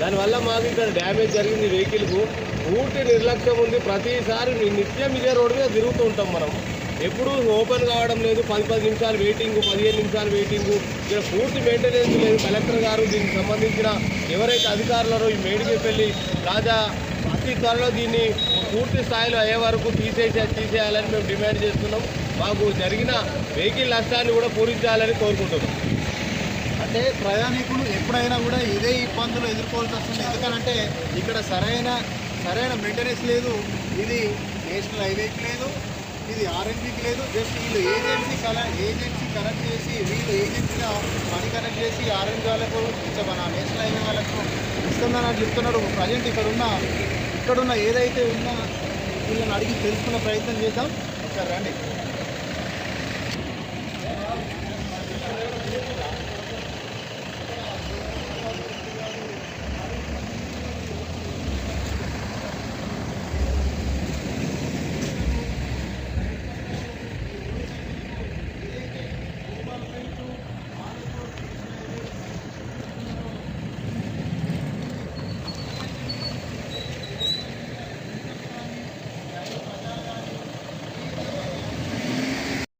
దానివల్ల మాకు ఇక్కడ డ్యామేజ్ జరిగింది వెహికల్కు. పూర్తి నిర్లక్ష్యం ఉంది. ప్రతిసారి నిత్యం ఇదే రోడ్డు మీద తిరుగుతూ ఉంటాం మనం. ఎప్పుడు ఓపెన్ కావడం లేదు. పది పది నిమిషాలు వెయిటింగ్ పదిహేను నిమిషాలు వెయిటింగ్. ఇక్కడ పూర్తి మెయింటెనెన్స్ లేదు. కలెక్టర్ గారు దీనికి సంబంధించిన ఎవరైతే అధికారులరో ఈ మేడికెళ్ళి రాజా అతి త్వరలో దీన్ని పూర్తి స్థాయిలో అయ్యే వరకు తీసేసే తీసేయాలని మేము డిమాండ్ చేస్తున్నాం. మాకు జరిగిన వెహికల్ నష్టాన్ని కూడా పూరించాలని కోరుకుంటున్నాం. అంటే ప్రయాణికులు ఎప్పుడైనా కూడా ఇదే ఇబ్బందులు ఎదుర్కోవాల్సి వస్తుంది. ఎందుకనంటే ఇక్కడ సరైన సరైన మెయింటెనెన్స్ లేదు. ఇది నేషనల్ హైవేకి లేదు. ఇది ఆర్ఎన్బికి లేదు. జస్ట్ వీళ్ళు ఏజెన్సీ కల ఏజెన్సీ కనెక్ట్ చేసి వీళ్ళు ఏజెన్సీగా మనీ కనెక్ట్ చేసి ఆర్ఎన్బి వాళ్ళకు మన నేషనల్ హైవే వాళ్ళకు ఇస్తుందని అని చెప్తున్నారు. ప్రజెంట్ ఇక్కడ ఉన్న ఇక్కడున్న ఏదైతే ఉన్నా వీళ్ళని అడిగి తెలుసుకునే ప్రయత్నం చేద్దాం. ఒకసారి రండి.